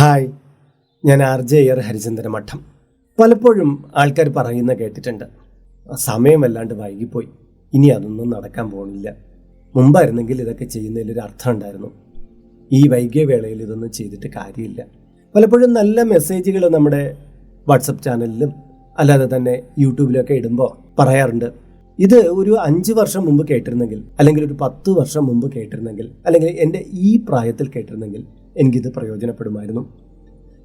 Hi ഞാൻ R J air Harichandra മഠം. പലപ്പോഴും ആൾക്കാർ പറയുന്ന കേട്ടിട്ടുണ്ട് സമയമല്ലാണ്ട് വൈകിപ്പോയി ഇനി അതൊന്നും നടക്കാൻ പോകുന്നില്ല മുമ്പായിരുന്നെങ്കിൽ ഇതൊക്കെ ചെയ്യുന്നതിൽ ഒരു അർത്ഥം ഉണ്ടായിരുന്നു. ഈ വൈകിയ വേളയിൽ ഇതൊന്നും ചെയ്തിട്ട് കാര്യമില്ല. പലപ്പോഴും നല്ല മെസ്സേജുകൾ നമ്മുടെ വാട്സപ്പ് ചാനലിലും അല്ലാതെ തന്നെ യൂട്യൂബിലൊക്കെ ഇടുമ്പോൾ പറയാറുണ്ട്. ഇത് ഒരു അഞ്ച് വർഷം മുമ്പ് കേട്ടിരുന്നെങ്കിൽ അല്ലെങ്കിൽ ഒരു പത്ത് വർഷം മുമ്പ് കേട്ടിരുന്നെങ്കിൽ അല്ലെങ്കിൽ എന്റെ ഈ പ്രായത്തിൽ കേട്ടിരുന്നെങ്കിൽ എനിക്കിത് പ്രയോജനപ്പെടുമായിരുന്നു.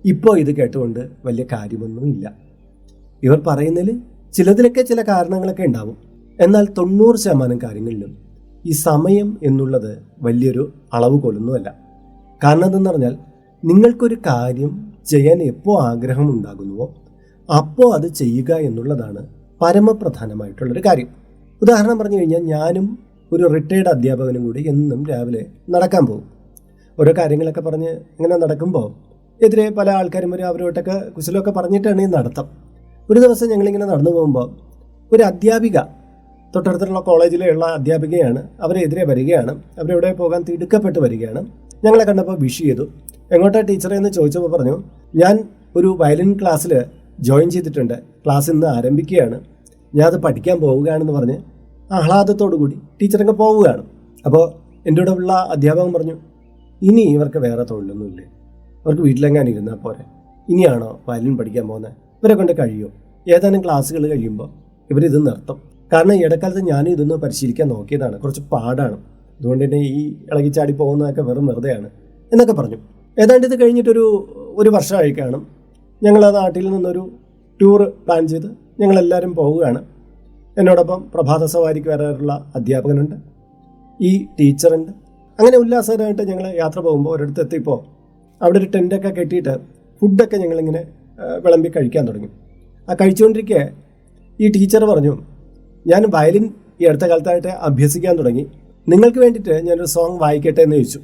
ഇപ്പോൾ ഇത് കേട്ടുകൊണ്ട് വലിയ കാര്യമൊന്നുമില്ല ഇവർ പറയുന്നതിൽ ചിലതിലൊക്കെ ചില കാരണങ്ങളൊക്കെ ഉണ്ടാവും. എന്നാൽ തൊണ്ണൂറ് ശതമാനം കാര്യങ്ങളിലും ഈ സമയം എന്നുള്ളത് വലിയൊരു അളവ് കൊള്ളുന്നതല്ല കാരണം എന്തെന്ന് പറഞ്ഞാൽ നിങ്ങൾക്കൊരു കാര്യം ചെയ്യാൻ എപ്പോൾ ആഗ്രഹം ഉണ്ടാകുന്നുവോ അപ്പോൾ അത് ചെയ്യുക എന്നുള്ളതാണ് പരമപ്രധാനമായിട്ടുള്ളൊരു കാര്യം. ഉദാഹരണം പറഞ്ഞു കഴിഞ്ഞാൽ ഞാനും ഒരു റിട്ടയർഡ് അധ്യാപകനും കൂടി എന്നും രാവിലെ നടക്കാൻ പോകും. ഓരോ കാര്യങ്ങളൊക്കെ പറഞ്ഞ് ഇങ്ങനെ നടക്കുമ്പോൾ എതിരെ പല ആൾക്കാരും വരും അവരോട്ടൊക്കെ കുശലമൊക്കെ പറഞ്ഞിട്ടാണ് ഈ നടത്തം. ഒരു ദിവസം ഞങ്ങളിങ്ങനെ നടന്നു പോകുമ്പോൾ ഒരു അധ്യാപിക തൊട്ടടുത്തുള്ള കോളേജിലുള്ള അധ്യാപികയാണ് അവരെതിരെ വരികയാണ് അവരെവിടെ പോകാൻ തിടുക്കപ്പെട്ട് വരികയാണ്. ഞങ്ങളെ കണ്ടപ്പോൾ വിഷ് ചെയ്തു. എങ്ങോട്ടാ ടീച്ചറെ? എന്ന് ചോദിച്ചപ്പോൾ പറഞ്ഞു ഞാൻ ഒരു വയലിൻ ക്ലാസ്സിൽ ജോയിൻ ചെയ്തിട്ടുണ്ട്. ക്ലാസ് ഇന്ന് ആരംഭിക്കുകയാണ്. ഞാൻ അത് പഠിക്കാൻ പോവുകയാണെന്ന് പറഞ്ഞ് ആഹ്ലാദത്തോടു കൂടി ടീച്ചറങ്ങ് പോവുകയാണ്. അപ്പോൾ എന്റെ കൂടെ ഉള്ള അധ്യാപകൻ പറഞ്ഞു ഇനി ഇവർക്ക് വേറെ തൊഴിലൊന്നുമില്ലേ? ഇവർക്ക് വീട്ടിലെങ്ങാനും ഇരുന്നാൽ പോരെ? ഇനിയാണോ വയലിൻ പഠിക്കാൻ പോകുന്നത് ഇവരെ കൊണ്ട് കഴിയുമോ ഏതാനും ക്ലാസ്സുകൾ കഴിയുമ്പോൾ ഇവരിത് നിർത്തും. കാരണം ഇടക്കാലത്ത് ഞാൻ ഇതൊന്ന് പരിശീലിക്കാൻ നോക്കിയതാണ്. കുറച്ച് പാടാണ്. അതുകൊണ്ട് തന്നെ ഈ ഇളകിച്ചാടി പോകുന്നതൊക്കെ വെറും വെറുതെയാണ് എന്നൊക്കെ പറഞ്ഞു. ഏതാണ്ട് ഇത് കഴിഞ്ഞിട്ടൊരു ഒരു വർഷമായി കാണും. ഞങ്ങൾ ആ നാട്ടിൽ നിന്നൊരു ടൂർ പ്ലാൻ ചെയ്ത് ഞങ്ങളെല്ലാവരും പോവുകയാണ്. എന്നോടൊപ്പം പ്രഭാത സവാരിക്ക് വരാറുള്ള അധ്യാപകനുണ്ട്. ഈ ടീച്ചറുണ്ട്. അങ്ങനെ ഉല്ലാസകരമായിട്ട് ഞങ്ങൾ യാത്ര പോകുമ്പോൾ ഒരിടത്ത് എത്തിയപ്പോൾ അവിടെ ഒരു ടെന്റൊക്കെ കെട്ടിയിട്ട് ഫുഡൊക്കെ ഞങ്ങളിങ്ങനെ വിളമ്പി കഴിക്കാൻ തുടങ്ങി. ആ കഴിച്ചുകൊണ്ടിരിക്കെ ഈ ടീച്ചർ പറഞ്ഞു ഞാൻ വയലിൻ ഈ അടുത്ത കാലത്തായിട്ട് അഭ്യസിക്കാൻ തുടങ്ങി. നിങ്ങൾക്ക് വേണ്ടിയിട്ട് ഞാനൊരു സോങ് വായിക്കട്ടെ എന്ന് ചോദിച്ചു.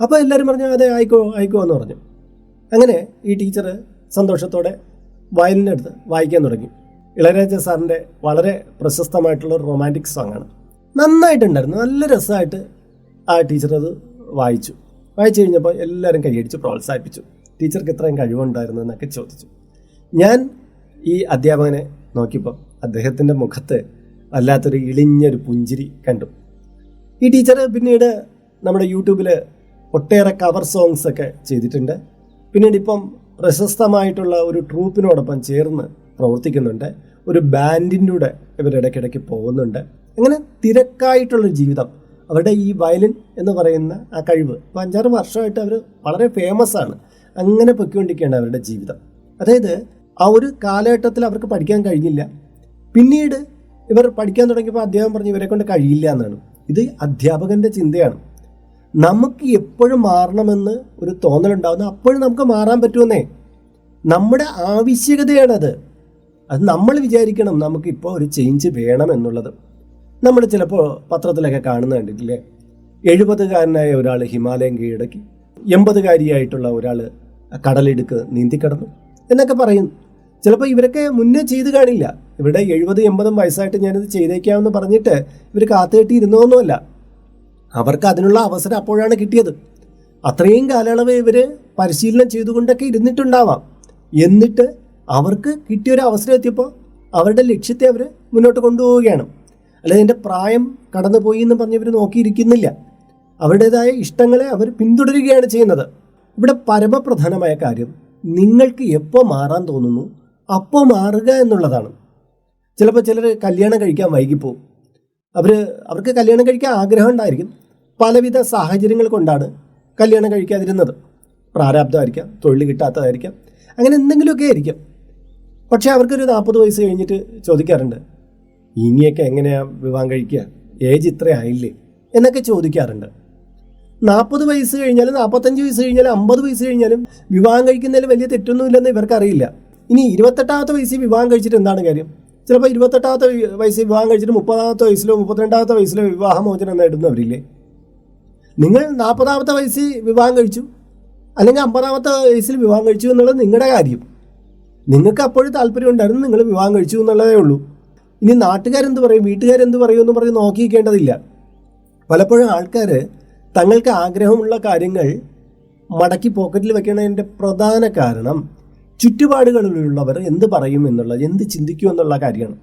അപ്പോൾ എല്ലാവരും പറഞ്ഞു അതെ ആയിക്കോ ആയിക്കോ എന്ന് പറഞ്ഞു. അങ്ങനെ ഈ ടീച്ചർ സന്തോഷത്തോടെ വയലിനെടുത്ത് വായിക്കാൻ തുടങ്ങി. ഇളയരാജ സാറിന്റെ വളരെ പ്രശസ്തമായിട്ടുള്ള ഒരു റൊമാന്റിക് സോങ്ങാണ്. നന്നായിട്ടുണ്ടായിരുന്നു നല്ല രസമായിട്ട് ആ ടീച്ചർ അത് വായിച്ചു. വായിച്ചു കഴിഞ്ഞപ്പോൾ എല്ലാവരും കൈയടിച്ച് പ്രോത്സാഹിപ്പിച്ചു. ടീച്ചർക്ക് ഇത്രയും കഴിവുണ്ടായിരുന്നു എന്നൊക്കെ ചോദിച്ചു. ഞാൻ ഈ അധ്യാപകനെ നോക്കിയപ്പോൾ അദ്ദേഹത്തിന്റെ മുഖത്ത് വല്ലാത്തൊരു ഇളിഞ്ഞൊരു പുഞ്ചിരി കണ്ടു. ഈ ടീച്ചർ പിന്നീട് നമ്മുടെ യൂട്യൂബിൽ ഒട്ടേറെ കവർ സോങ്സ് ഒക്കെ ചെയ്തിട്ടുണ്ട്. പിന്നീട് ഇപ്പം പ്രശസ്തമായിട്ടുള്ള ഒരു ട്രൂപ്പിനോടൊപ്പം ചേർന്ന് പ്രവർത്തിക്കുന്നുണ്ട്. ഒരു ബാൻഡിന്റെ കൂടെ ഇവരിടയ്ക്കിടയ്ക്ക് പോകുന്നുണ്ട്. അങ്ങനെ തിരക്കായിട്ടുള്ള ജീവിതം അവരുടെ ഈ വയലിൻ എന്ന് പറയുന്ന ആ കഴിവ്. ഇപ്പോൾ അഞ്ചാറ് വർഷമായിട്ട് അവർ വളരെ ഫേമസ് ആണ്. അങ്ങനെ പൊയ്ക്കൊണ്ടിരിക്കുകയാണ് അവരുടെ ജീവിതം. അതായത് ആ ഒരു കാലഘട്ടത്തിൽ അവർക്ക് പഠിക്കാൻ കഴിഞ്ഞില്ല. പിന്നീട് ഇവർ പഠിക്കാൻ തുടങ്ങിയപ്പോൾ അദ്ദേഹം പറഞ്ഞു ഇവരെ കൊണ്ട് കഴിയില്ല എന്നാണ്. ഇത് അധ്യാപകന്റെ ചിന്തയാണ്. നമുക്ക് എപ്പോഴും മാറണമെന്ന് ഒരു തോന്നലുണ്ടാവുന്ന അപ്പോഴും നമുക്ക് മാറാൻ പറ്റുമെന്നേ. നമ്മുടെ ആവശ്യകതയാണത്. അത് നമ്മൾ വിചാരിക്കണം നമുക്കിപ്പോൾ ഒരു ചേഞ്ച് വേണം എന്നുള്ളത്. നമ്മൾ ചിലപ്പോൾ പത്രത്തിലൊക്കെ കാണുന്ന കണ്ടിട്ടില്ലേ എഴുപതുകാരനായ ഒരാൾ ഹിമാലയം കീഴടക്കി എൺപതുകാരിയായിട്ടുള്ള ഒരാൾ കടലിടുക്ക് നീന്തിക്കടന്നു എന്നൊക്കെ പറയുന്നു. ചിലപ്പോൾ ഇവരൊക്കെ മുന്നേ ചെയ്ത് കാണില്ല. ഇവിടെ എഴുപത് എൺപതും വയസ്സായിട്ട് ഞാനിത് ചെയ്തേക്കാമെന്ന് പറഞ്ഞിട്ട് ഇവർ കാത്തുകെട്ടി ഇരുന്നോന്നുമല്ല അവർക്ക് അതിനുള്ള അവസരം അപ്പോഴാണ് കിട്ടിയത്. അത്രയും കാലയളവ് ഇവർ പരിശീലനം ചെയ്തുകൊണ്ടൊക്കെ ഇരുന്നിട്ടുണ്ടാവാം. എന്നിട്ട് അവർക്ക് കിട്ടിയൊരു അവസരം എത്തിയപ്പോൾ അവരുടെ ലക്ഷ്യത്തെ അവർ മുന്നോട്ട് കൊണ്ടുപോവുകയാണ്. അല്ലാതെ എന്റെ പ്രായം കടന്നുപോയി എന്ന് പറഞ്ഞ് ഇവർ നോക്കിയിരിക്കുന്നില്ല. അവരുടേതായ ഇഷ്ടങ്ങളെ അവർ പിന്തുടരുകയാണ് ചെയ്യുന്നത്. ഇവിടെ പരമപ്രധാനമായ കാര്യം നിങ്ങൾക്ക് എപ്പോൾ മാറാൻ തോന്നുന്നു അപ്പോൾ മാറുക എന്നുള്ളതാണ്. ചിലപ്പോൾ ചിലർ കല്യാണം കഴിക്കാൻ വൈകിപ്പോവും. അവർ അവർക്ക് കല്യാണം കഴിക്കാൻ ആഗ്രഹം ഉണ്ടായിരിക്കും. പലവിധ സാഹചര്യങ്ങൾ കൊണ്ടാണ് കല്യാണം കഴിക്കാതിരുന്നത്. പ്രാരാബ്ധമായിരിക്കാം തൊഴിൽ കിട്ടാത്തതായിരിക്കാം അങ്ങനെ എന്തെങ്കിലുമൊക്കെ ആയിരിക്കും. പക്ഷേ അവർക്കൊരു നാൽപ്പത് വയസ്സ് കഴിഞ്ഞിട്ട് ചോദിക്കാറുണ്ട് ഇനിയൊക്കെ എങ്ങനെയാണ് വിവാഹം കഴിക്കുക? ഏജ് ഇത്ര ആയില്ലേ എന്നൊക്കെ ചോദിക്കാറുണ്ട്. നാൽപ്പത് വയസ്സ് കഴിഞ്ഞാലും നാൽപ്പത്തഞ്ച് വയസ്സ് കഴിഞ്ഞാലും അമ്പത് വയസ്സ് കഴിഞ്ഞാലും വിവാഹം കഴിക്കുന്നതിൽ വലിയ തെറ്റൊന്നുമില്ലെന്ന് ഇവർക്കറിയില്ല. ഇനി ഇരുപത്തെട്ടാമത്തെ വയസ്സിൽ വിവാഹം കഴിച്ചിട്ട് എന്താണ് കാര്യം? ചിലപ്പോൾ ഇരുപത്തെട്ടാമത്തെ വയ- വയസ്സിൽ വിവാഹം കഴിച്ചിട്ട് മുപ്പതാമത്തെ വയസ്സിലോ മുപ്പത്തിരണ്ടാമത്തെ വയസ്സിലോ വിവാഹമോചനം നേടുന്നവരില്ലേ? നിങ്ങൾ നാൽപ്പതാമത്തെ വയസ്സിൽ വിവാഹം കഴിച്ചു അല്ലെങ്കിൽ അമ്പതാമത്തെ വയസ്സിൽ വിവാഹം കഴിച്ചു എന്നുള്ളത് നിങ്ങളുടെ കാര്യം. നിങ്ങൾക്ക് അപ്പോഴും താല്പര്യം ഉണ്ടായിരുന്നു നിങ്ങൾ വിവാഹം കഴിച്ചു എന്നുള്ളതേ ഉള്ളൂ. ഇനി നാട്ടുകാരെന്ത് പറയും? വീട്ടുകാരെന്ത് പറയും എന്ന് പറഞ്ഞ് നോക്കിയിരിക്കേണ്ടതില്ല പലപ്പോഴും ആൾക്കാർ തങ്ങൾക്ക് ആഗ്രഹമുള്ള കാര്യങ്ങൾ മടക്കി പോക്കറ്റിൽ വെക്കുന്നതിന്റെ പ്രധാന കാരണം ചുറ്റുപാടുകളിലുള്ളവർ എന്ത് പറയും എന്നുള്ളത് എന്ത് ചിന്തിക്കും എന്നുള്ള കാര്യമാണ്.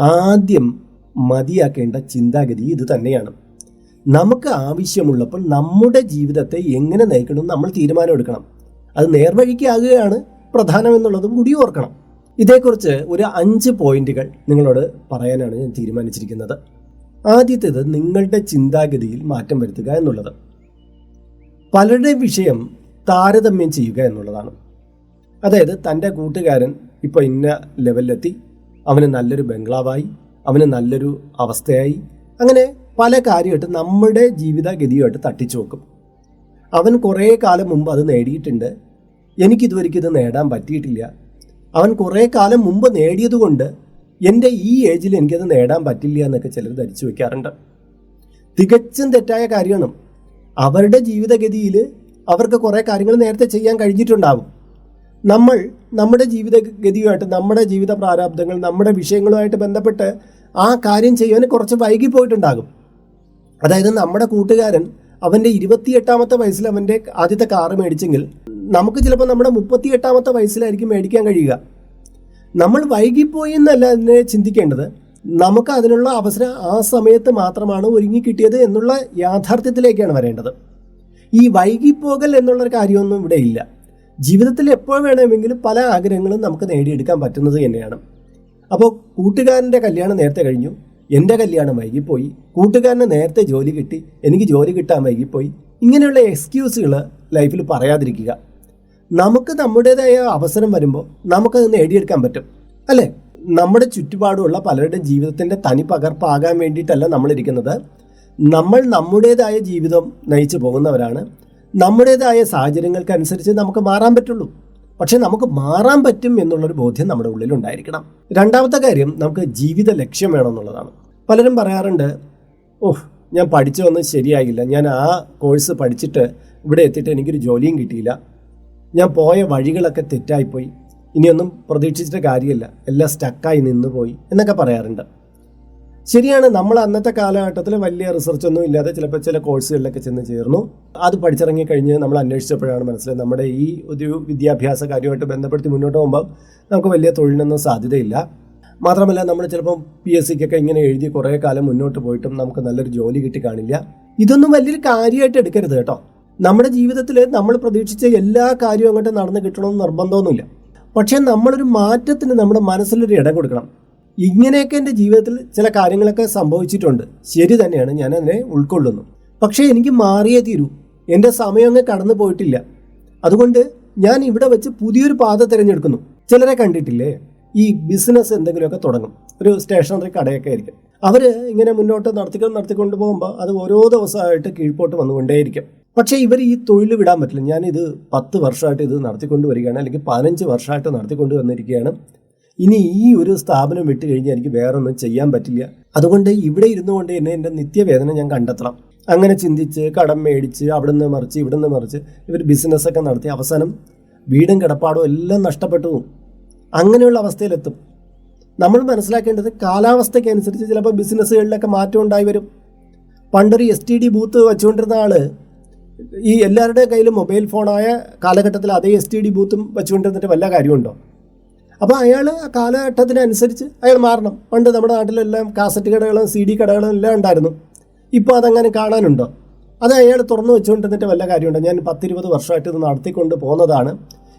ആദ്യം മതിയാക്കേണ്ട ചിന്താഗതി ഇത് തന്നെയാണ്. നമുക്ക് ആവശ്യമുള്ളപ്പോൾ നമ്മുടെ ജീവിതത്തെ എങ്ങനെ നയിക്കണമെന്ന് നമ്മൾ തീരുമാനമെടുക്കണം അത് നേർവഴിക്കാകുകയാണ് പ്രധാനമെന്നുള്ളതും കൂടി ഓർക്കണം. ഇതേക്കുറിച്ച് ഒരു അഞ്ച് പോയിന്റുകൾ നിങ്ങളോട് പറയാനാണ് ഞാൻ തീരുമാനിച്ചിരിക്കുന്നത്. ആദ്യത്തേത് നിങ്ങളുടെ ചിന്താഗതിയിൽ മാറ്റം വരുത്തുക എന്നുള്ളത്. പലരുടെ വിഷയം താരതമ്യം ചെയ്യുക എന്നുള്ളതാണ്. അതായത് തന്റെ കൂട്ടുകാരൻ ഇപ്പോൾ ഇന്ന ലെവലിലെത്തി അവന് നല്ലൊരു ബംഗ്ലാവായി അവന് നല്ലൊരു അവസ്ഥയായി അങ്ങനെ പല കാര്യമായിട്ട് നമ്മുടെ ജീവിതഗതിയുമായിട്ട് തട്ടിച്ചു നോക്കും അവൻ കുറേ കാലം മുമ്പ് അത് നേടിയിട്ടുണ്ട്. എനിക്കിതുവരെയ്ക്ക് ഇത് നേടാൻ പറ്റിയിട്ടില്ല. അവൻ കുറേ കാലം മുമ്പ് നേടിയതുകൊണ്ട് എന്റെ ഈ ഏജിൽ എനിക്കത് നേടാൻ പറ്റില്ല എന്നൊക്കെ ചിലർ ധരിച്ചു വെക്കാറുണ്ട്. തികച്ചും തെറ്റായ കാര്യമാണ്. അവരുടെ ജീവിതഗതിയിൽ അവർക്ക് കുറേ കാര്യങ്ങൾ നേരത്തെ ചെയ്യാൻ കഴിഞ്ഞിട്ടുണ്ടാവും. നമ്മൾ നമ്മുടെ ജീവിതഗതിയുമായിട്ട് നമ്മുടെ ജീവിത പ്രാരാബ്ദങ്ങൾ നമ്മുടെ വിഷയങ്ങളുമായിട്ട് ബന്ധപ്പെട്ട് ആ കാര്യം ചെയ്യാൻ കുറച്ച് വൈകി പോയിട്ടുണ്ടാകും. അതായത് നമ്മുടെ കൂട്ടുകാരൻ അവന്റെ ഇരുപത്തിയെട്ടാമത്തെ വയസ്സിൽ അവന്റെ ആദ്യത്തെ കാറ് മേടിച്ചെങ്കിൽ നമുക്ക് ചിലപ്പോൾ നമ്മുടെ മുപ്പത്തി എട്ടാമത്തെ വയസ്സിലായിരിക്കും മേടിക്കാൻ കഴിയുക. നമ്മൾ വൈകിപ്പോയി എന്നല്ല അതിനെ ചിന്തിക്കേണ്ടത്. നമുക്ക് അതിനുള്ള അവസരം ആ സമയത്ത് മാത്രമാണ് ഒരുങ്ങി കിട്ടിയത് എന്നുള്ള യാഥാർത്ഥ്യത്തിലേക്കാണ് വരേണ്ടത്. ഈ വൈകിപ്പോകൽ എന്നുള്ളൊരു കാര്യമൊന്നും ഇവിടെ ഇല്ല. ജീവിതത്തിൽ എപ്പോൾ വേണമെങ്കിലും പല ആഗ്രഹങ്ങളും നമുക്ക് നേടിയെടുക്കാൻ പറ്റുന്നത് തന്നെയാണ്. അപ്പോൾ കൂട്ടുകാരന്റെ കല്യാണം നേരത്തെ കഴിഞ്ഞു. എന്റെ കല്യാണം വൈകിപ്പോയി. കൂട്ടുകാരന് നേരത്തെ ജോലി കിട്ടി. എനിക്ക് ജോലി കിട്ടാൻ വൈകിപ്പോയി. ഇങ്ങനെയുള്ള എക്സ്ക്യൂസുകൾ ലൈഫിൽ പറയാതിരിക്കുക. നമുക്ക് നമ്മുടേതായ അവസരം വരുമ്പോൾ നമുക്കത് നേടിയെടുക്കാൻ പറ്റും അല്ലേ? നമ്മുടെ ചുറ്റുപാടുമുള്ള പലരുടെയും ജീവിതത്തിന്റെ തനി പകർപ്പാകാൻ വേണ്ടിയിട്ടല്ല നമ്മളിരിക്കുന്നത്. നമ്മൾ നമ്മുടേതായ ജീവിതം നയിച്ചു പോകുന്നവരാണ്. നമ്മുടേതായ സാഹചര്യങ്ങൾക്കനുസരിച്ച് നമുക്ക് മാറാൻ പറ്റുള്ളൂ. പക്ഷെ നമുക്ക് മാറാൻ പറ്റും എന്നുള്ളൊരു ബോധ്യം നമ്മുടെ ഉള്ളിൽ ഉണ്ടായിരിക്കണം രണ്ടാമത്തെ കാര്യം നമുക്ക് ജീവിത ലക്ഷ്യം വേണമെന്നുള്ളതാണ്. പലരും പറയാറുണ്ട് ഓഹ് ഞാൻ പഠിച്ചതൊന്നും ശരിയായില്ല. ഞാൻ ആ കോഴ്സ് പഠിച്ചിട്ട് ഇവിടെ എത്തിയിട്ട് എനിക്കൊരു ജോലിയും കിട്ടിയില്ല. ഞാൻ പോയ വഴികളൊക്കെ തെറ്റായിപ്പോയി. ഇനിയൊന്നും പ്രതീക്ഷിച്ചിട്ട് കാര്യമില്ല. എല്ലാം സ്റ്റക്കായി നിന്ന് പോയി എന്നൊക്കെ പറയാറുണ്ട്. ശരിയാണ് നമ്മൾ അന്നത്തെ കാലഘട്ടത്തിൽ വലിയ റിസർച്ച് ഒന്നും ഇല്ലാതെ ചിലപ്പോൾ ചില കോഴ്സുകളിലൊക്കെ ചെന്ന് ചേർന്നു. അത് പഠിച്ചിറങ്ങി കഴിഞ്ഞ് നമ്മൾ അന്വേഷിച്ചപ്പോഴാണ് മനസ്സിലായത് നമ്മുടെ ഈ ഒരു വിദ്യാഭ്യാസ കാര്യമായിട്ട് ബന്ധപ്പെടുത്തി മുന്നോട്ട് പോകുമ്പോൾ നമുക്ക് വലിയ തൊഴിലിനൊന്നും സാധ്യതയില്ല. മാത്രമല്ല നമ്മൾ ചിലപ്പം പി എസ് സിക്കൊക്കെ ഇങ്ങനെ എഴുതി കുറേ കാലം മുന്നോട്ട് പോയിട്ടും നമുക്ക് നല്ലൊരു ജോലി കിട്ടി കാണില്ല. ഇതൊന്നും വലിയൊരു കാര്യമായിട്ട് എടുക്കരുത് കേട്ടോ. നമ്മുടെ ജീവിതത്തിൽ നമ്മൾ പ്രതീക്ഷിച്ച എല്ലാ കാര്യവും അങ്ങോട്ട് നടന്ന് കിട്ടണമെന്ന് നിർബന്ധമൊന്നുമില്ല. പക്ഷേ നമ്മളൊരു മാറ്റത്തിന് നമ്മുടെ മനസ്സിലൊരു ഇടം കൊടുക്കണം. ഇങ്ങനെയൊക്കെ എന്റെ ജീവിതത്തിൽ ചില കാര്യങ്ങളൊക്കെ സംഭവിച്ചിട്ടുണ്ട്. ശരി തന്നെയാണ് ഞാൻ അതിനെ ഉൾക്കൊള്ളുന്നു. പക്ഷേ എനിക്ക് മാറിയേ തീരൂ. എന്റെ സമയം അങ്ങ് കടന്നു പോയിട്ടില്ല. അതുകൊണ്ട് ഞാൻ ഇവിടെ വെച്ച് പുതിയൊരു പാത തിരഞ്ഞെടുക്കുന്നു. ചിലരെ കണ്ടിട്ടില്ലേ? ഈ ബിസിനസ് എന്തെങ്കിലുമൊക്കെ തുടങ്ങും. ഒരു സ്റ്റേഷനറി കടയൊക്കെ ആയിരിക്കും. അവർ ഇങ്ങനെ മുന്നോട്ട് നടത്തിക്കൊണ്ട് നടത്തിക്കൊണ്ട് പോകുമ്പോൾ അത് ഓരോ ദിവസമായിട്ട് കീഴ്പോട്ട് വന്നുകൊണ്ടേയിരിക്കും. പക്ഷേ ഇവർ ഈ തൊഴിൽ വിടാൻ പറ്റില്ല. ഞാനിത് പത്ത് വർഷമായിട്ട് ഇത് നടത്തിക്കൊണ്ട് വരികയാണ് അല്ലെങ്കിൽ പതിനഞ്ച് വർഷമായിട്ട് നടത്തിക്കൊണ്ട് വന്നിരിക്കുകയാണ് ഇനി ഈ ഒരു സ്ഥാപനം വിട്ട് കഴിഞ്ഞാൽ എനിക്ക് വേറെ ഒന്നും ചെയ്യാൻ പറ്റില്ല. അതുകൊണ്ട് ഇവിടെ ഇരുന്നു കൊണ്ട് തന്നെ എന്റെ നിത്യവേദന ഞാൻ കണ്ടെത്തണം. അങ്ങനെ ചിന്തിച്ച് കടം മേടിച്ച് അവിടെ നിന്ന് മറിച്ച് ഇവിടെ നിന്ന് മറിച്ച് ഇവർ ബിസിനസ്സൊക്കെ നടത്തി അവസാനം വീടും കിടപ്പാടും എല്ലാം നഷ്ടപ്പെട്ടു. അങ്ങനെയുള്ള അവസ്ഥയിലെത്തും. നമ്മൾ മനസ്സിലാക്കേണ്ടത് കാലാവസ്ഥയ്ക്ക് അനുസരിച്ച് ചിലപ്പോൾ ബിസിനസ്സുകളിലൊക്കെ മാറ്റം ഉണ്ടായി വരും. പണ്ടൊരു എസ് ടി ഡി ബൂത്ത് വെച്ചുകൊണ്ടിരുന്ന ആൾ ഈ എല്ലാവരുടെ കയ്യിലും മൊബൈൽ ഫോണായ കാലഘട്ടത്തിൽ അതേ എസ് ടി ഡി ബൂത്തും വെച്ചുകൊണ്ടിരുന്നിട്ട് വല്ല കാര്യമുണ്ടോ? അപ്പോൾ അയാൾ കാലഘട്ടത്തിനനുസരിച്ച് അയാൾ മാറണം. പണ്ട് നമ്മുടെ നാട്ടിലെല്ലാം കാസറ്റ് കടകളും സി ഡി കടകളും എല്ലാം ഉണ്ടായിരുന്നു. ഇപ്പോൾ അതങ്ങനെ കാണാനുണ്ടോ? അത് അയാൾ തുറന്നു വെച്ചുകൊണ്ടിരുന്നിട്ട് വല്ല കാര്യമുണ്ടോ? ഞാൻ പത്തിരുപത് വർഷമായിട്ട് ഇത് നടത്തിക്കൊണ്ട് പോകുന്നതാണ്.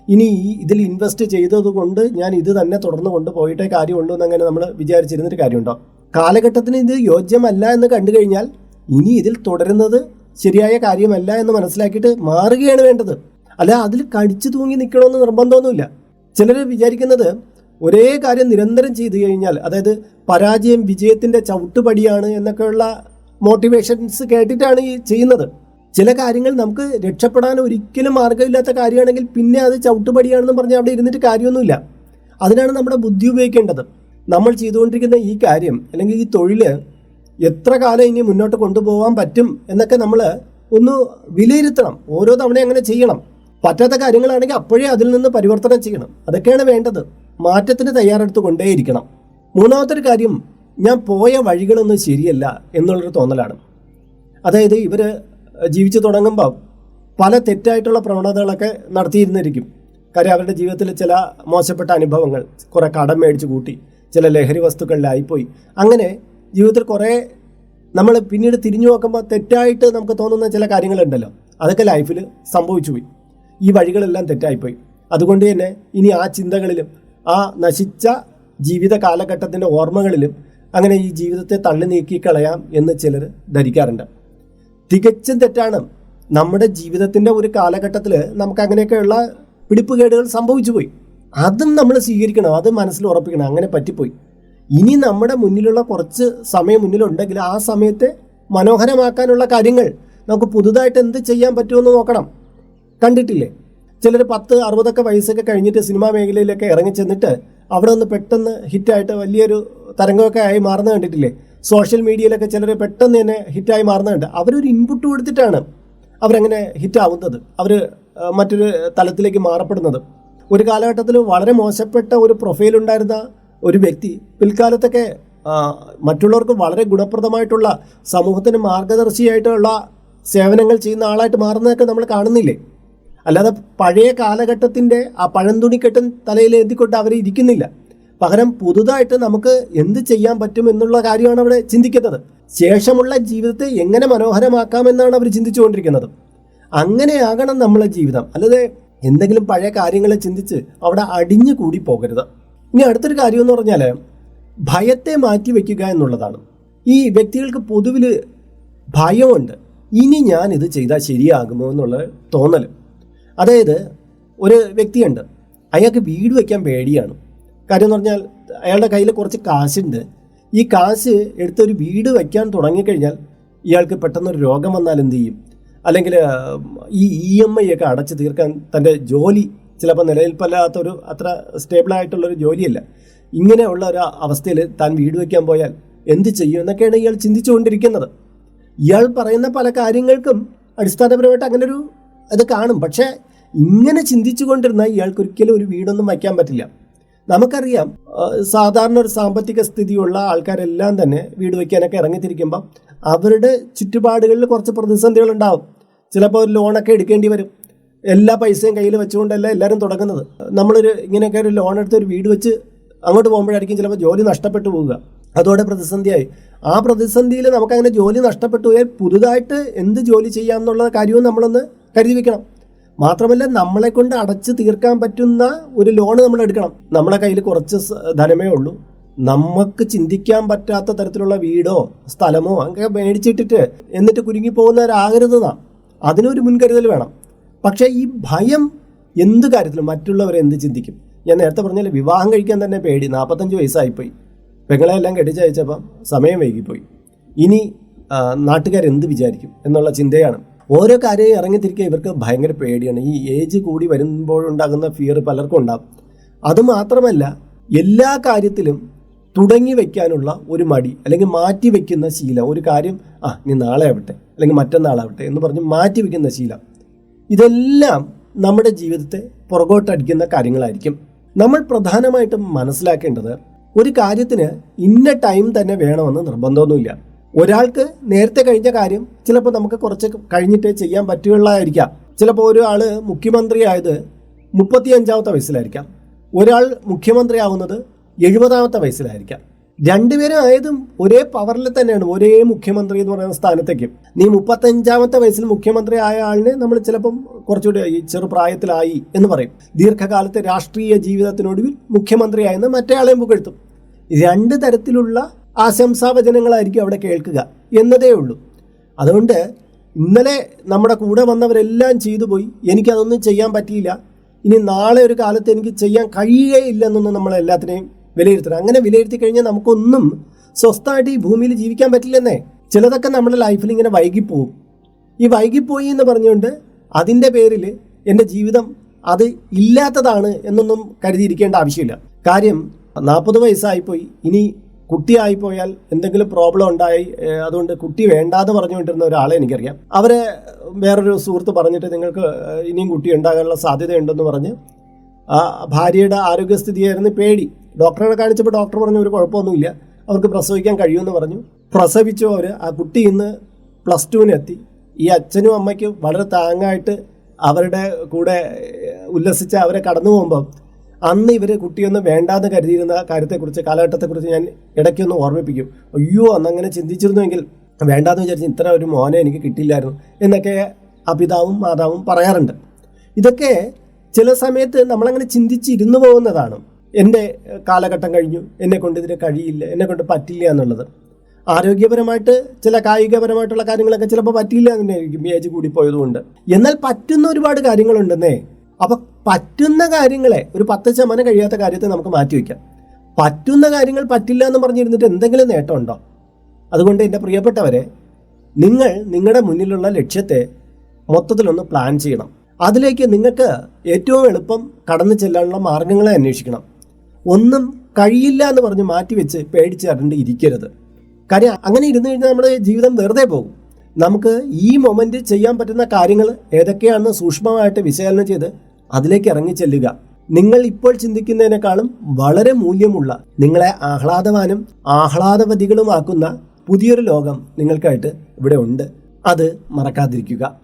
ഇനി ഈ ഇതിൽ ഇൻവെസ്റ്റ് ചെയ്തതുകൊണ്ട് ഞാൻ ഇത് തന്നെ തുടർന്ന് കൊണ്ടുപോയിട്ടേ കാര്യമുള്ളൂ എന്നങ്ങനെ നമ്മൾ വിചാരിച്ചിരുന്നിട്ട് കാര്യമുണ്ടോ? കാലഘട്ടത്തിന് ഇത് യോജ്യമല്ല എന്ന് കണ്ടു കഴിഞ്ഞാൽ ഇനി ഇതിൽ തുടരുന്നത് ശരിയായ കാര്യമല്ല എന്ന് മനസ്സിലാക്കിയിട്ട് മാറുകയാണ് വേണ്ടത്. അല്ല അതിൽ കടിച്ചു തൂങ്ങി നിൽക്കണമെന്ന് നിർബന്ധമൊന്നുമില്ല. ചിലർ വിചാരിക്കുന്നത് ഒരേ കാര്യം നിരന്തരം ചെയ്തു കഴിഞ്ഞാൽ അതായത് പരാജയം വിജയത്തിന്റെ ചവിട്ടുപടിയാണ് എന്നൊക്കെയുള്ള മോട്ടിവേഷൻസ് കേട്ടിട്ടാണ് ഈ ചെയ്യുന്നത്. ചില കാര്യങ്ങൾ നമുക്ക് രക്ഷപ്പെടാൻ ഒരിക്കലും മാർഗമില്ലാത്ത കാര്യമാണെങ്കിൽ പിന്നെ അത് ചവിട്ടുപടിയാണെന്ന് പറഞ്ഞാൽ അവിടെ ഇരുന്നിട്ട് കാര്യമൊന്നുമില്ല. അതിനാണ് നമ്മുടെ ബുദ്ധി ഉപയോഗിക്കേണ്ടത്. നമ്മൾ ചെയ്തുകൊണ്ടിരിക്കുന്ന ഈ കാര്യം അല്ലെങ്കിൽ ഈ തൊഴിൽ എത്ര കാലം ഇനി മുന്നോട്ട് കൊണ്ടുപോകാൻ പറ്റും എന്നൊക്കെ നമ്മൾ ഒന്ന് വിലയിരുത്തണം. ഓരോ തവണ അങ്ങനെ ചെയ്യണം. പറ്റാത്ത കാര്യങ്ങളാണെങ്കിൽ അപ്പോഴേ അതിൽ നിന്ന് പരിവർത്തനം ചെയ്യണം. അതൊക്കെയാണ് വേണ്ടത്. മാറ്റത്തിന് തയ്യാറെടുത്ത് കൊണ്ടേയിരിക്കണം മൂന്നാമത്തെ ഒരു കാര്യം ഞാൻ പോയ വഴികളൊന്നും ശരിയല്ല എന്നുള്ളൊരു തോന്നലാണ്. അതായത് ഇവർ ജീവിച്ചു തുടങ്ങുമ്പോൾ പല തെറ്റായിട്ടുള്ള പ്രവണതകളൊക്കെ നടത്തിയിരുന്നിരിക്കും. കാര്യം അവരുടെ ജീവിതത്തിൽ ചില മോശപ്പെട്ട അനുഭവങ്ങൾ കുറേ കടം മേടിച്ച് കൂട്ടി ചില ലഹരി വസ്തുക്കളിലായിപ്പോയി. അങ്ങനെ ജീവിതത്തിൽ കുറേ നമ്മൾ പിന്നീട് തിരിഞ്ഞു നോക്കുമ്പോൾ തെറ്റായിട്ട് നമുക്ക് തോന്നുന്ന ചില കാര്യങ്ങളുണ്ടല്ലോ. അതൊക്കെ ലൈഫിൽ സംഭവിച്ചു പോയി. ഈ വഴികളെല്ലാം തെറ്റായിപ്പോയി. അതുകൊണ്ട് തന്നെ ഇനി ആ ചിന്തകളിലും ആ നശിച്ച ജീവിത കാലഘട്ടത്തിന്റെ ഓർമ്മകളിലും അങ്ങനെ ഈ ജീവിതത്തെ തള്ളി നീക്കി കളയാം എന്ന് ചിലർ ധരിക്കാറുണ്ട്. തികച്ചും തെറ്റാണ്. നമ്മുടെ ജീവിതത്തിന്റെ ഒരു കാലഘട്ടത്തിൽ നമുക്ക് അങ്ങനെയൊക്കെയുള്ള പിടിപ്പുകേടുകൾ സംഭവിച്ചു പോയി. അതും നമ്മൾ സ്വീകരിക്കണം അതും മനസ്സിൽ ഉറപ്പിക്കണം അങ്ങനെ പറ്റിപ്പോയി. ഇനി നമ്മുടെ മുന്നിലുള്ള കുറച്ച് സമയം മുന്നിലുണ്ടെങ്കിൽ ആ സമയത്തെ മനോഹരമാക്കാനുള്ള കാര്യങ്ങൾ നമുക്ക് പുതുതായിട്ട് എന്ത് ചെയ്യാൻ പറ്റുമെന്ന് നോക്കണം. കണ്ടിട്ടില്ലേ? ചിലർ പത്ത് അറുപതൊക്കെ വയസ്സൊക്കെ കഴിഞ്ഞിട്ട് സിനിമാ മേഖലയിലൊക്കെ ഇറങ്ങി ചെന്നിട്ട് അവിടെ ഒന്ന് പെട്ടെന്ന് ഹിറ്റായിട്ട് വലിയൊരു തരംഗമൊക്കെ ആയി മാറുന്നത് കണ്ടിട്ടില്ലേ? സോഷ്യൽ മീഡിയയിലൊക്കെ ചിലർ പെട്ടെന്ന് തന്നെ ഹിറ്റായി മാറുന്നുണ്ട് അവരൊരു ഇൻപുട്ട് കൊടുത്തിട്ടാണ് അവരങ്ങനെ ഹിറ്റാവുന്നത് അവർ മറ്റൊരു തലത്തിലേക്ക് മാറപ്പെടുന്നത്. ഒരു കാലഘട്ടത്തിൽ വളരെ മോശപ്പെട്ട ഒരു പ്രൊഫൈൽ ഉണ്ടായിരുന്ന ഒരു വ്യക്തി പിൽക്കാലത്തൊക്കെ മറ്റുള്ളവർക്ക് വളരെ ഗുണപ്രദമായിട്ടുള്ള സമൂഹത്തിന് മാർഗദർശിയായിട്ടുള്ള സേവനങ്ങൾ ചെയ്യുന്ന ആളായിട്ട് മാറുന്നതൊക്കെ നമ്മൾ കാണുന്നില്ലേ? അല്ലാതെ പഴയ കാലഘട്ടത്തിന്റെ ആ പഴന്തുണിക്കെട്ടും തലയിൽ എഴുതിക്കൊണ്ട് അവർ ഇരിക്കുന്നില്ല. പകരം പുതുതായിട്ട് നമുക്ക് എന്ത് ചെയ്യാൻ പറ്റും എന്നുള്ള കാര്യമാണ് അവിടെ ചിന്തിക്കുന്നത്. ശേഷമുള്ള ജീവിതത്തെ എങ്ങനെ മനോഹരമാക്കാമെന്നാണ് അവർ ചിന്തിച്ചുകൊണ്ടിരിക്കുന്നത്. അങ്ങനെയാകണം നമ്മളെ ജീവിതം. അല്ലാതെ എന്തെങ്കിലും പഴയ കാര്യങ്ങളെ ചിന്തിച്ച് അവിടെ അടിഞ്ഞു കൂടി പോകരുത്. ഇനി അടുത്തൊരു കാര്യം എന്ന് പറഞ്ഞാൽ ഭയത്തെ മാറ്റി വയ്ക്കുക എന്നുള്ളതാണ്. ഈ വ്യക്തികൾക്ക് പൊതുവിൽ ഭയമുണ്ട്. ഇനി ഞാൻ ഇത് ചെയ്താൽ ശരിയാകുമോ എന്നുള്ള തോന്നൽ അതായത് ഒരു വ്യക്തിയുണ്ട്. അയാൾക്ക് വീട് വയ്ക്കാൻ പേടിയാണ്. കാര്യം എന്ന് പറഞ്ഞാൽ അയാളുടെ കയ്യിൽ കുറച്ച് കാശുണ്ട്. ഈ കാശ് എടുത്തൊരു വീട് വയ്ക്കാൻ തുടങ്ങിക്കഴിഞ്ഞാൽ ഇയാൾക്ക് പെട്ടെന്നൊരു രോഗം വന്നാൽ എന്ത് ചെയ്യും? അല്ലെങ്കിൽ ഈ ഇ എം ഐ ഒക്കെ അടച്ചു തീർക്കാൻ തന്റെ ജോലി ചിലപ്പോൾ നിലനിൽപ്പല്ലാത്തൊരു അത്ര സ്റ്റേബിളായിട്ടുള്ളൊരു ജോലിയല്ല. ഇങ്ങനെയുള്ള ഒരു അവസ്ഥയിൽ താൻ വീട് വയ്ക്കാൻ പോയാൽ എന്ത് ചെയ്യും എന്നൊക്കെയാണ് ഇയാൾ ചിന്തിച്ചുകൊണ്ടിരിക്കുന്നത്. ഇയാൾ പറയുന്ന പല കാര്യങ്ങൾക്കും അടിസ്ഥാനപരമായിട്ട് അങ്ങനെ ഒരു അത് കാണും. പക്ഷേ ഇങ്ങനെ ചിന്തിച്ചു കൊണ്ടിരുന്നാൽ ഇയാൾക്ക് ഒരിക്കലും ഒരു വീടൊന്നും വയ്ക്കാൻ പറ്റില്ല. നമുക്കറിയാം സാധാരണ ഒരു സാമ്പത്തിക സ്ഥിതിയുള്ള ആൾക്കാരെല്ലാം തന്നെ വീട് വയ്ക്കാനൊക്കെ ഇറങ്ങിത്തിരിക്കുമ്പം അവരുടെ ചുറ്റുപാടുകളിൽ കുറച്ച് പ്രതിസന്ധികൾ ഉണ്ടാവും ചിലപ്പോൾ ഒരു ലോണൊക്കെ എടുക്കേണ്ടി വരും. എല്ലാ പൈസയും കയ്യിൽ വെച്ചുകൊണ്ടല്ല എല്ലാവരും തുടങ്ങുന്നത്. നമ്മളൊരു ഇങ്ങനെയൊക്കെ ഒരു ലോൺ എടുത്ത് ഒരു വീട് വെച്ച് അങ്ങോട്ട് പോകുമ്പോഴായിരിക്കും ചിലപ്പോൾ ജോലി നഷ്ടപ്പെട്ടു പോവുക. അതോടെ പ്രതിസന്ധിയായി. ആ പ്രതിസന്ധിയിൽ നമുക്കങ്ങനെ ജോലി നഷ്ടപ്പെട്ടു പോയാൽ പുതുതായിട്ട് എന്ത് ജോലി ചെയ്യാം എന്നുള്ള കാര്യവും നമ്മളൊന്ന് കരുതി വെക്കണം മാത്രമല്ല നമ്മളെ കൊണ്ട് അടച്ച് തീർക്കാൻ പറ്റുന്ന ഒരു ലോൺ നമ്മൾ എടുക്കണം. നമ്മളെ കയ്യിൽ കുറച്ച് ധനമേ ഉള്ളൂ. നമുക്ക് ചിന്തിക്കാൻ പറ്റാത്ത തരത്തിലുള്ള വീടോ സ്ഥലമോ അങ്ങനെ മേടിച്ചിട്ടിട്ട് എന്നിട്ട് കുരുങ്ങി പോകുന്നവരാകരുത് അതിനൊരു മുൻകരുതൽ വേണം. പക്ഷേ ഈ ഭയം എന്ത് കാര്യത്തിലും മറ്റുള്ളവർ എന്ത് ചിന്തിക്കും? ഞാൻ നേരത്തെ പറഞ്ഞാൽ വിവാഹം കഴിക്കാൻ തന്നെ പേടി. നാൽപ്പത്തഞ്ച് വയസ്സായിപ്പോയി. പെങ്ങളെ എല്ലാം കെട്ടിച്ചയച്ചപ്പം സമയം വൈകിപ്പോയി. ഇനി നാട്ടുകാരെന്ത് വിചാരിക്കും എന്നുള്ള ചിന്തയാണ്. ഓരോ കാര്യം ഇറങ്ങിത്തിരിക്കുക ഇവർക്ക് ഭയങ്കര പേടിയാണ്. ഈ ഏജ് കൂടി വരുമ്പോഴുണ്ടാകുന്ന ഫിയർ പലർക്കും ഉണ്ടാകും അതുമാത്രമല്ല എല്ലാ കാര്യത്തിലും തുടങ്ങി വയ്ക്കാനുള്ള ഒരു മടി അല്ലെങ്കിൽ മാറ്റി വയ്ക്കുന്ന ശീലം ഒരു കാര്യം ആ ഇനി നാളെ ആവട്ടെ അല്ലെങ്കിൽ മറ്റന്നാളാവട്ടെ എന്ന് പറഞ്ഞ് മാറ്റി വയ്ക്കുന്ന ശീലം. ഇതെല്ലാം നമ്മുടെ ജീവിതത്തെ പുറകോട്ടടിക്കുന്ന കാര്യങ്ങളായിരിക്കും. നമ്മൾ പ്രധാനമായിട്ടും മനസ്സിലാക്കേണ്ടത് ഒരു കാര്യത്തിന് ഇന്ന ടൈം തന്നെ വേണമെന്ന് നിർബന്ധമൊന്നുമില്ല. ഒരാൾക്ക് നേരത്തെ കഴിഞ്ഞ കാര്യം ചിലപ്പോൾ നമുക്ക് കുറച്ച് കഴിഞ്ഞിട്ടേ ചെയ്യാൻ പറ്റുകയുള്ളതായിരിക്കാം ചിലപ്പോൾ ഒരാൾ മുഖ്യമന്ത്രിയായത് മുപ്പത്തിയഞ്ചാമത്തെ വയസ്സിലായിരിക്കാം. ഒരാൾ മുഖ്യമന്ത്രിയാവുന്നത് എഴുപതാമത്തെ വയസ്സിലായിരിക്കാം. രണ്ടുപേരും ആയതും ഒരേ പവറിൽ തന്നെയാണ്. ഒരേ മുഖ്യമന്ത്രി എന്ന് പറയുന്ന സ്ഥാനത്തേക്ക്. നീ മുപ്പത്തഞ്ചാമത്തെ വയസ്സിൽ മുഖ്യമന്ത്രി ആയ ആളിനെ നമ്മൾ ചിലപ്പം കുറച്ചുകൂടി ഈ ചെറുപ്രായത്തിലായി എന്ന് പറയും. ദീർഘകാലത്തെ രാഷ്ട്രീയ ജീവിതത്തിനൊടുവിൽ മുഖ്യമന്ത്രിയായെന്ന് മറ്റേ ആളെയും പുകഴ്ത്തും. രണ്ട് തരത്തിലുള്ള ആശംസാവചനങ്ങളായിരിക്കും അവിടെ കേൾക്കുക എന്നതേ ഉള്ളൂ. അതുകൊണ്ട് ഇന്നലെ നമ്മുടെ കൂടെ വന്നവരെല്ലാം ചെയ്തു പോയി. എനിക്കതൊന്നും ചെയ്യാൻ പറ്റിയില്ല. ഇനി നാളെ ഒരു കാലത്ത് എനിക്ക് ചെയ്യാൻ കഴിയുകയില്ലെന്നൊന്നും നമ്മൾ എല്ലാത്തിനെയും വിലയിരുത്തണം. അങ്ങനെ വിലയിരുത്തി കഴിഞ്ഞാൽ നമുക്കൊന്നും സ്വസ്ഥമായിട്ട് ഈ ഭൂമിയിൽ ജീവിക്കാൻ പറ്റില്ലെന്നേ. ചിലതൊക്കെ നമ്മുടെ ലൈഫിൽ ഇങ്ങനെ വൈകിപ്പോവും. ഈ വൈകിപ്പോയി എന്ന് പറഞ്ഞുകൊണ്ട് അതിന്റെ പേരിൽ എന്റെ ജീവിതം അത് ഇല്ലാത്തതാണ് എന്നൊന്നും കരുതിയിരിക്കേണ്ട ആവശ്യമില്ല. കാര്യം നാൽപ്പത് വയസ്സായിപ്പോയി. ഇനി കുട്ടിയായിപ്പോയാൽ എന്തെങ്കിലും പ്രോബ്ലം ഉണ്ടായി. അതുകൊണ്ട് കുട്ടി വേണ്ടാന്ന് പറഞ്ഞുകൊണ്ടിരുന്ന ഒരാളെ എനിക്കറിയാം. അവരെ വേറൊരു സുഹൃത്ത് പറഞ്ഞിട്ട് നിങ്ങൾക്ക് ഇനിയും കുട്ടി ഉണ്ടാകാനുള്ള സാധ്യതയുണ്ടെന്ന് പറഞ്ഞ് ആ ഭാര്യയുടെ ആരോഗ്യസ്ഥിതിയായിരുന്നു പേടി. ഡോക്ടറെ കാണിച്ചപ്പോൾ ഡോക്ടർ പറഞ്ഞു ഒരു കുഴപ്പമൊന്നുമില്ല. അവർക്ക് പ്രസവിക്കാൻ കഴിയുമെന്ന് പറഞ്ഞു. പ്രസവിച്ചു അവർ ആ കുട്ടി ഇന്ന് പ്ലസ് ടുവിനെത്തി ഈ അച്ഛനും അമ്മയ്ക്കും വളരെ താങ്ങായിട്ട് അവരുടെ കൂടെ ഉല്ലസിച്ച് അവരെ കടന്നു പോകുമ്പം അന്ന് ഇവർ കുട്ടിയൊന്നും വേണ്ടാന്ന് കരുതിയിരുന്ന കാര്യത്തെക്കുറിച്ച് കാലഘട്ടത്തെക്കുറിച്ച് ഞാൻ ഇടയ്ക്കൊന്ന് ഓർമ്മിപ്പിക്കും. അയ്യോ അന്ന് അങ്ങനെ ചിന്തിച്ചിരുന്നുവെങ്കിൽ വേണ്ടാന്ന് വിചാരിച്ച് ഇത്ര ഒരു മോനെ എനിക്ക് കിട്ടില്ലായിരുന്നു എന്നൊക്കെ ആ പിതാവും മാതാവും പറയാറുണ്ട്. ഇതൊക്കെ ചില സമയത്ത് നമ്മളങ്ങനെ ചിന്തിച്ചിരുന്നു പോകുന്നതാണ്. എന്റെ കാലഘട്ടം കഴിഞ്ഞു. എന്നെ കൊണ്ട് ഇതിന് കഴിയില്ല. എന്നെ കൊണ്ട് പറ്റില്ല എന്നുള്ളത്. ആരോഗ്യപരമായിട്ട് ചില കായികപരമായിട്ടുള്ള കാര്യങ്ങളൊക്കെ ചിലപ്പോൾ പറ്റില്ല എന്നുണ്ടായിരിക്കും ഏജ് കൂടി പോയതുകൊണ്ട്. എന്നാൽ പറ്റുന്ന ഒരുപാട് കാര്യങ്ങളുണ്ടെന്നേ. അപ്പം പറ്റുന്ന കാര്യങ്ങളെ ഒരു പത്ത് ശതമാനം കഴിയാത്ത കാര്യത്തെ നമുക്ക് മാറ്റി വയ്ക്കാം. പറ്റുന്ന കാര്യങ്ങൾ പറ്റില്ല എന്ന് പറഞ്ഞിരുന്നിട്ട് എന്തെങ്കിലും നേട്ടമുണ്ടോ? അതുകൊണ്ട് എന്റെ പ്രിയപ്പെട്ടവരെ നിങ്ങൾ നിങ്ങളുടെ മുന്നിലുള്ള ലക്ഷ്യത്തെ മൊത്തത്തിലൊന്ന് പ്ലാൻ ചെയ്യണം. അതിലേക്ക് നിങ്ങൾക്ക് ഏറ്റവും എളുപ്പം കടന്നു ചെല്ലാനുള്ള മാർഗങ്ങളെ അന്വേഷിക്കണം. ഒന്നും കഴിയില്ല എന്ന് പറഞ്ഞ് മാറ്റിവെച്ച് പേടിച്ച് കണ്ട് ഇരിക്കരുത്. കാര്യം അങ്ങനെ ഇരുന്ന് കഴിഞ്ഞാൽ നമ്മുടെ ജീവിതം വെറുതെ പോകും. നമുക്ക് ഈ മൊമെന്റ് ചെയ്യാൻ പറ്റുന്ന കാര്യങ്ങൾ ഏതൊക്കെയാണെന്ന് സൂക്ഷ്മമായിട്ട് വിശകലനം ചെയ്ത് അതിലേക്ക് ഇറങ്ങി ചെല്ലുക. നിങ്ങൾ ഇപ്പോൾ ചിന്തിക്കുന്നതിനേക്കാളും വളരെ മൂല്യമുള്ള നിങ്ങളെ ആഹ്ലാദവാനും ആഹ്ലാദവതികളുമാക്കുന്ന പുതിയൊരു ലോകം നിങ്ങൾക്കായിട്ട് ഇവിടെ ഉണ്ട്. അത് മറക്കാതിരിക്കുക.